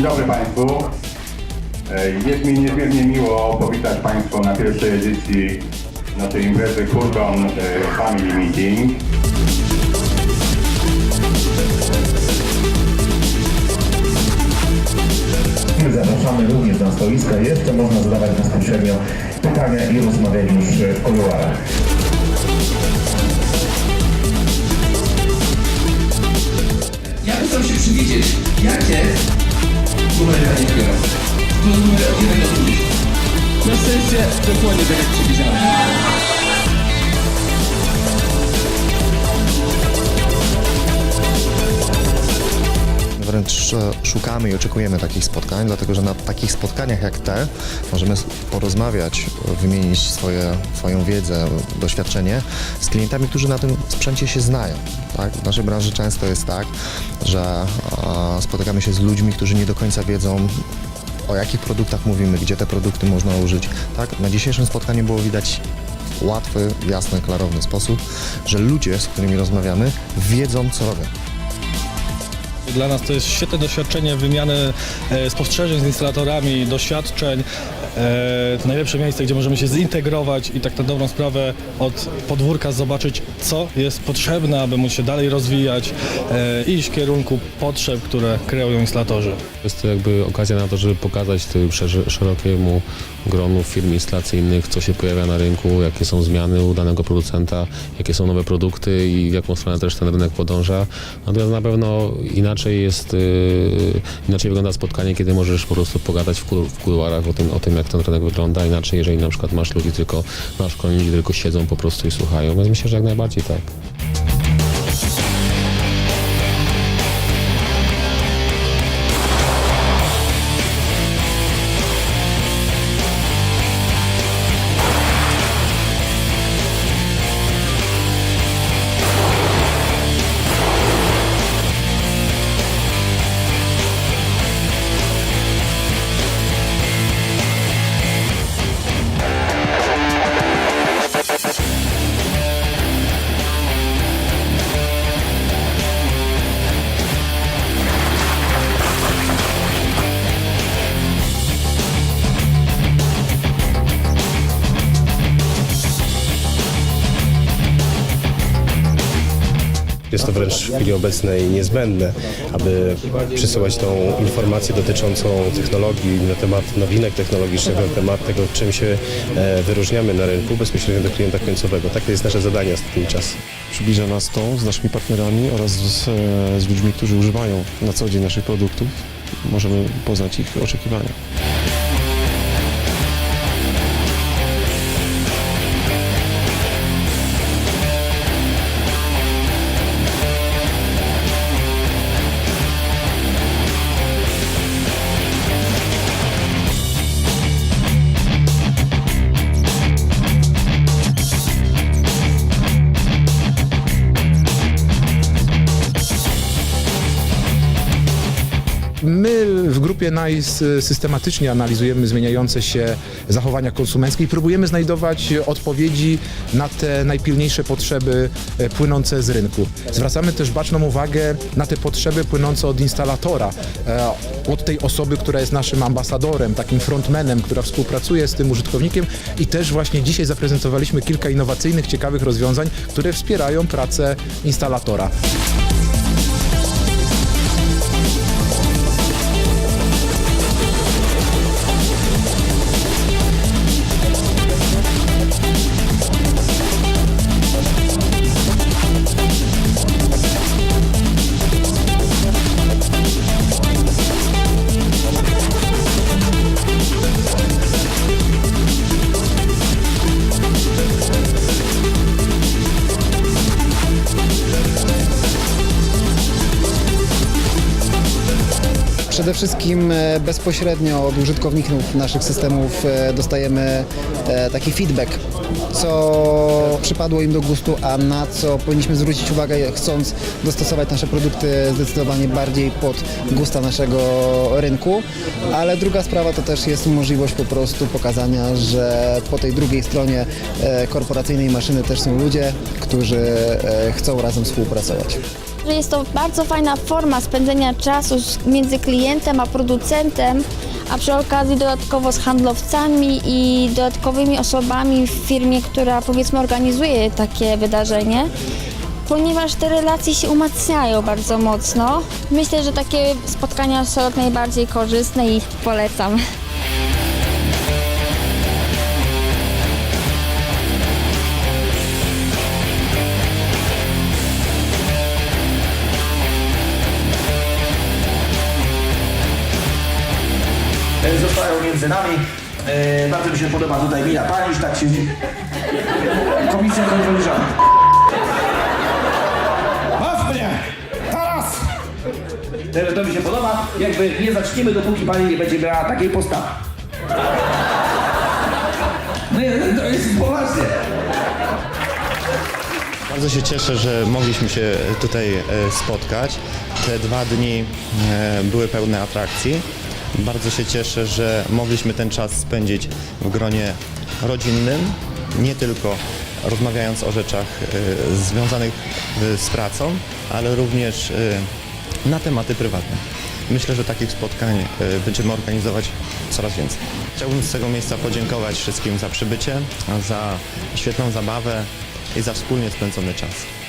Dzień dobry Państwu. E, Jest mi niezmiernie miło powitać Państwa na pierwszej edycji naszej imprezy Furgon e, Family Meeting. Zapraszamy również na stoiska. Jeszcze można zadawać bezpośrednio pytania i rozmawiać już w kuluarach. Ja bym chciał się przywidzieć, jakie numery pani wybiorą. To numery od 1 do 50. Na Wręcz szukamy i oczekujemy takich spotkań, dlatego że na takich spotkaniach jak te możemy porozmawiać, wymienić swoje, swoją wiedzę, doświadczenie z klientami, którzy na tym sprzęcie się znają. Tak? W naszej branży często jest tak, że spotykamy się z ludźmi, którzy nie do końca wiedzą, o jakich produktach mówimy, gdzie te produkty można użyć. Tak? Na dzisiejszym spotkaniu było widać łatwy, jasny, klarowny sposób, że ludzie, z którymi rozmawiamy, wiedzą, co robią. Dla nas to jest świetne doświadczenie wymiany e, spostrzeżeń z instalatorami, doświadczeń. E, to najlepsze miejsce, gdzie możemy się zintegrować i tak na dobrą sprawę od podwórka zobaczyć, co jest potrzebne, aby móc się dalej rozwijać, e, iść w kierunku potrzeb, które kreują instalatorzy. Jest to jakby okazja na to, żeby pokazać szerokiemu gronu firm instalacyjnych, co się pojawia na rynku, jakie są zmiany u danego producenta, jakie są nowe produkty i w jaką stronę też ten rynek podąża. Natomiast na pewno inaczej jest, yy, inaczej wygląda spotkanie, kiedy możesz po prostu pogadać w, kul- w kuluarach o tym, o tym, jak ten rynek wygląda. Inaczej, jeżeli na przykład masz ludzi tylko, masz szkolenie ludzi, tylko siedzą po prostu i słuchają. Więc myślę, że jak najbardziej tak. Jest to wręcz w chwili obecnej niezbędne, aby przesyłać tą informację dotyczącą technologii, na temat nowinek technologicznych, na temat tego, czym się e, wyróżniamy na rynku bezpośrednio do klienta końcowego. Takie jest nasze zadanie ostatni czas. Przybliża nas to z naszymi partnerami oraz z, e, z ludźmi, którzy używają na co dzień naszych produktów. Możemy poznać ich oczekiwania. W grupie NICE systematycznie analizujemy zmieniające się zachowania konsumenckie i próbujemy znajdować odpowiedzi na te najpilniejsze potrzeby e, płynące z rynku. Zwracamy też baczną uwagę na te potrzeby płynące od instalatora, e, od tej osoby, która jest naszym ambasadorem, takim frontmanem, która współpracuje z tym użytkownikiem i też właśnie dzisiaj zaprezentowaliśmy kilka innowacyjnych, ciekawych rozwiązań, które wspierają pracę instalatora. Przede wszystkim e, bezpośrednio od użytkowników naszych systemów e, dostajemy e, taki feedback, co przypadło im do gustu, a na co powinniśmy zwrócić uwagę, chcąc dostosować nasze produkty zdecydowanie bardziej pod gusta naszego rynku. Ale druga sprawa to też jest możliwość po prostu pokazania, że po tej drugiej stronie korporacyjnej maszyny też są ludzie, którzy chcą razem współpracować. Że jest to bardzo fajna forma spędzenia czasu między klientem a producentem, a przy okazji dodatkowo z handlowcami i dodatkowymi osobami w firmie, która powiedzmy organizuje takie wydarzenie. Ponieważ te relacje się umacniają bardzo mocno, myślę, że takie spotkania są jak najbardziej korzystne i polecam. Zostają między nami. E, bardzo mi się podoba tutaj mina pani, już tak się... Komisja kontroliczna. Baw mnie! Teraz! Także to mi się podoba. Jakby nie zaczniemy, dopóki pani nie będzie miała takiej postawy. No nie, to jest poważnie. Bardzo się cieszę, że mogliśmy się tutaj e, spotkać. Te dwa dni e, były pełne atrakcji. Bardzo się cieszę, że mogliśmy ten czas spędzić w gronie rodzinnym, nie tylko rozmawiając o rzeczach e, związanych e, z pracą, ale również e, na tematy prywatne. Myślę, że takich spotkań będziemy organizować coraz więcej. Chciałbym z tego miejsca podziękować wszystkim za przybycie, za świetną zabawę i za wspólnie spędzony czas.